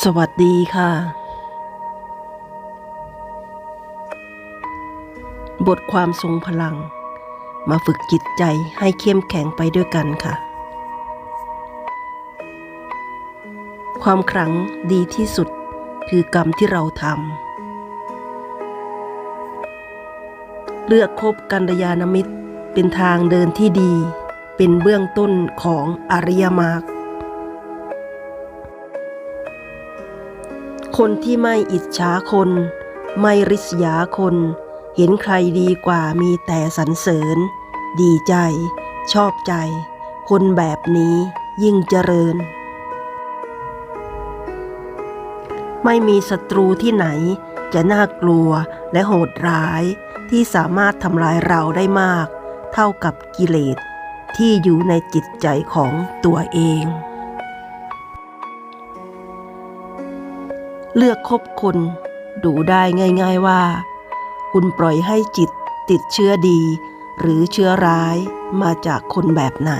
สวัสดีค่ะ บทความทรงพลัง มาฝึกจิตใจให้เข้มแข็งไปด้วยกันค่ะ ความขลังดีที่สุดคือกรรมที่เราทำ เลือกคบกัลยาณมิตรเป็นทางเดินที่ดี เป็นเบื้องต้นของอริยมรรค คนที่ไม่อิจฉาคน ไม่ริษยาคน เห็นใครดีกว่ามีแต่สรรเสริญ ดีใจ ชอบใจ คนแบบนี้ยิ่งเจริญ ไม่มีศัตรูที่ไหนจะน่ากลัวและโหดร้ายที่สามารถทำลายเราได้มาก เท่ากับกิเลสที่อยู่ในจิตใจของตัวเอง เลือกคบคน ดูได้ง่าย ๆว่า คุณปล่อยให้จิตติดเชื้อดี หรือเชื้อร้ายมาจากคนแบบไหน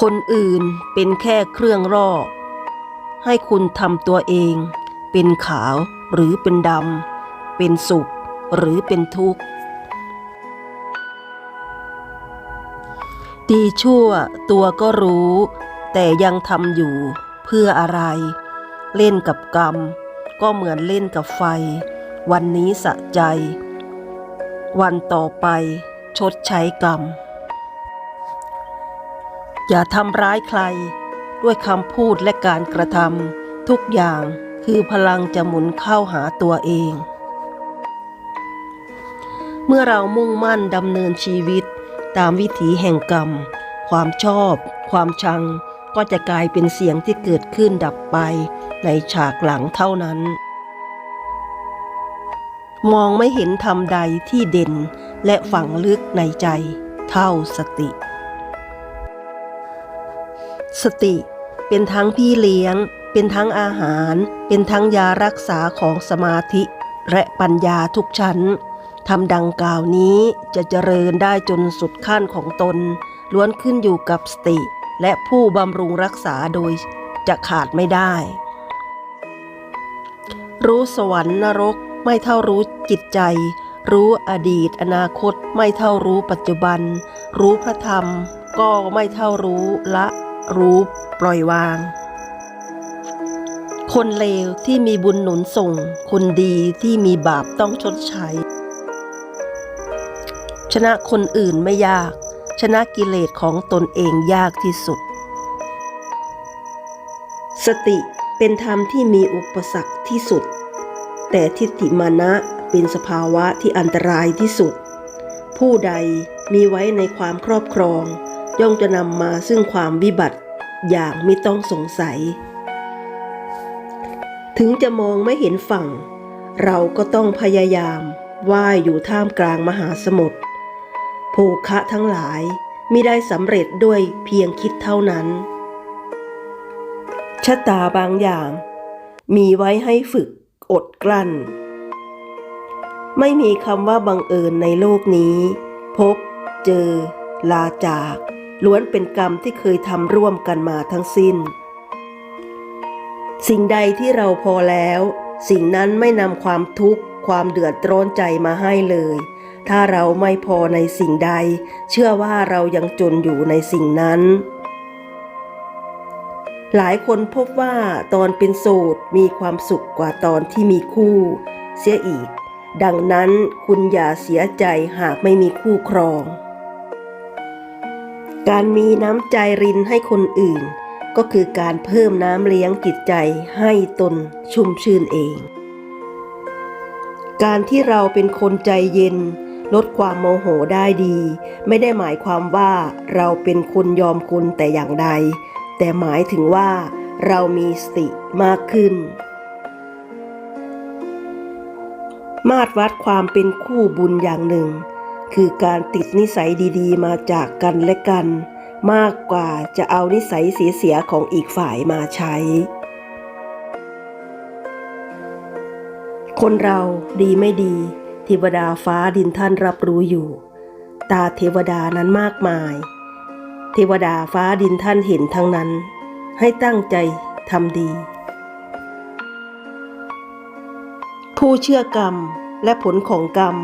คนอื่นเป็นแค่เครื่องร่อ ให้คุณทำตัวเอง เป็นขาวหรือเป็นดำ เป็นสุขหรือเป็นทุกข์ดีชั่วตัวก็รู้ แต่ยังทำอยู่เพื่ออะไร เล่นกับกรรม ก็เหมือนเล่นกับไฟ วันนี้สะใจ วันต่อไปชดใช้กรรม อย่าทำร้ายใคร ด้วยคำพูดและการกระทำทุกอย่างคือพลังจะหมุนเข้าหาตัวเอง เมื่อเรามุ่งมั่นดำเนินชีวิตตามวิถีแห่งกรรม ความชอบ ความชัง ก็จะกลายเป็นเสียงที่เกิดขึ้นดับไปในฉากหลังเท่านั้น มองไม่เห็นธรรมใดที่เด่นและฝังลึกในใจเท่าสติ สติเป็นทั้งพี่เลี้ยง เป็นทั้งอาหาร เป็นทั้งยารักษาของสมาธิ และปัญญาทุกชั้นทำดังกล่าวนี้จะเจริญได้จนสุดขั้นของตน ล้วนขึ้นอยู่กับสติ และผู้บำรุงรักษาโดยจะขาดไม่ได้ รู้สวรรค์นรกไม่เท่ารู้จิตใจ รู้อดีตอนาคตไม่เท่ารู้ปัจจุบัน รู้พระธรรมก็ไม่เท่ารู้ละรู้ปล่อยวาง คนเลวที่มีบุญหนุนส่ง คนดีที่มีบาปต้องชดใช้ ชนะคนอื่นไม่ยาก ชนะกิเลสของตนเองยากที่สุด สติเป็นธรรมที่มีอุปสรรคที่สุด แต่ทิฏฐิมานะเป็นสภาวะที่อันตรายที่สุด ผู้ใดมีไว้ในความครอบครอง ย่อมจะนำมาซึ่งความวิบัติอย่างไม่ต้องสงสัย ถึงจะมองไม่เห็นฝั่ง เราก็ต้องพยายามว่ายอยู่ท่ามกลางมหาสมุทร ภคะทั้งหลายมิได้สำเร็จด้วยเพียงคิดเท่านั้น ชะตาบางอย่าง มีไว้ให้ฝึกอดกลั้น ไม่มีคำว่าบังเอิญในโลกนี้ พบ เจอ ลาจาก ล้วนเป็นกรรมที่เคยทำร่วมกันมาทั้งสิ้น สิ่งใดที่เราพอแล้ว สิ่งนั้นไม่นำความทุกข์ความเดือดร้อนใจมาให้เลย ถ้าเราไม่พอในสิ่งใด เชื่อว่าเรายังจนอยู่ในสิ่งนั้น หลายคนพบว่าตอนเป็นโสดมีความสุขกว่าตอนที่มีคู่ เสียอีก ดังนั้นคุณอย่าเสียใจหากไม่มีคู่ครอง การมีน้ำใจรินให้คนอื่น ก็คือการเพิ่มน้ำเลี้ยงจิตใจให้ตนชุ่มชื่นเองการที่เราเป็นคนใจเย็น ลดความโมโหได้ดี ไม่ได้หมายความว่าเราเป็นคนยอมคนแต่อย่างใด แต่หมายถึงว่าเรามีสติมากขึ้น มาตรวัดความเป็นคู่บุญอย่างหนึ่ง คือการติดนิสัยดีๆ มาจากกันและกัน มากกว่าจะเอานิสัยเสียๆของอีกฝ่ายมาใช้ คนเราดีไม่ดี เทวดาฟ้าดินท่านรับรู้อยู่ ตาเทวดานั้นมากมาย เทวดาฟ้าดินท่านเห็นทั้งนั้น ให้ตั้งใจทำดี ผู้เชื่อกรรมและผลของกรรม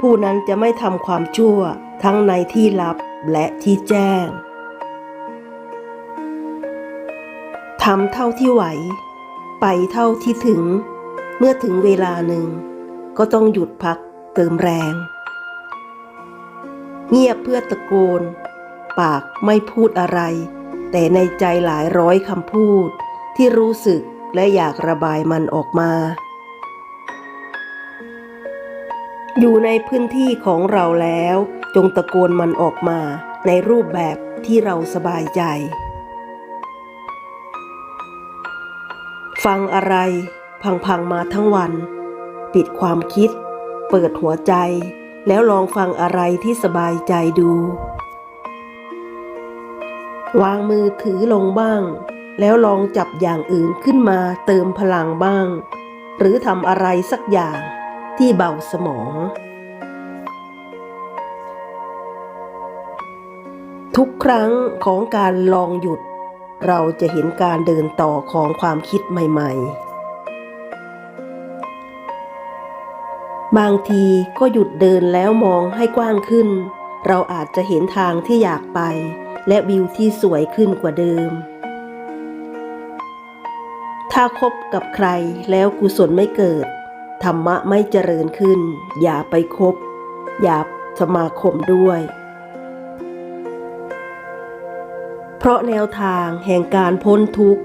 ผู้นั้นจะไม่ทำความชั่วทั้งในที่ลับและที่แจ้งทำเท่าที่ไหว ไปเท่าที่ถึง เมื่อถึงเวลาหนึ่ง ก็ต้องหยุดพักเติมแรง เงียบเพื่อตะโกน ปากไม่พูดอะไร แต่ในใจหลายร้อยคำพูด ที่รู้สึกและอยากระบายมันออกมา อยู่ในพื้นที่ของเราแล้ว จงตะโกนมันออกมาในรูปแบบที่เราสบายใจ ฟังอะไร พังๆมาทั้งวัน ปิดความคิด เปิดหัวใจ แล้วลองฟังอะไรที่สบายใจดู วางมือถือลงบ้าง แล้วลองจับอย่างอื่นขึ้นมาเติมพลังบ้าง หรือทำอะไรสักอย่างที่เบาสมอง ทุกครั้งของการลองหยุด เราจะเห็นการเดินต่อของความคิดใหม่ ๆ บางทีก็หยุดเดินแล้วมองให้กว้างขึ้น เราอาจจะเห็นทางที่อยากไป และวิวที่สวยขึ้นกว่าเดิม ถ้าคบกับใครแล้วกุศลไม่เกิด ธรรมะไม่เจริญขึ้น อย่าไปคบ อย่าสมาคมด้วย เพราะแนวทางแห่งการพ้นทุกข์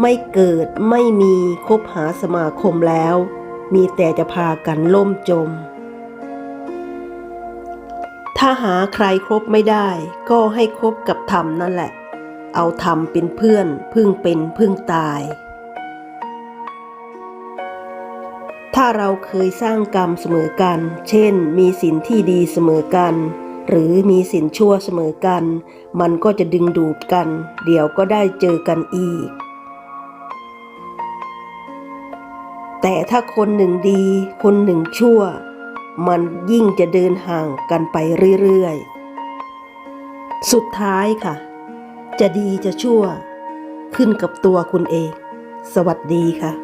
ไม่เกิดไม่มีคบหาสมาคมแล้ว มีแต่จะพากันล่มจม ถ้าหาใครครบไม่ได้ ก็ให้คบกับธรรมนั่นแหละ เอาธรรมเป็นเพื่อนพึ่งเป็นพึ่งตาย ถ้าเราเคยสร้างกรรมเสมอกัน เช่น มีสินที่ดีเสมอกันหรือมีสินชั่วเสมอกัน มันก็จะดึงดูดกัน เดี๋ยวก็ได้เจอกันอีก แต่ถ้าคนหนึ่งดี คนหนึ่งชั่ว มันยิ่งจะเดินห่างกันไปเรื่อยๆ สุดท้ายค่ะ จะดีจะชั่ว ขึ้นกับตัวคุณเอง สวัสดีค่ะ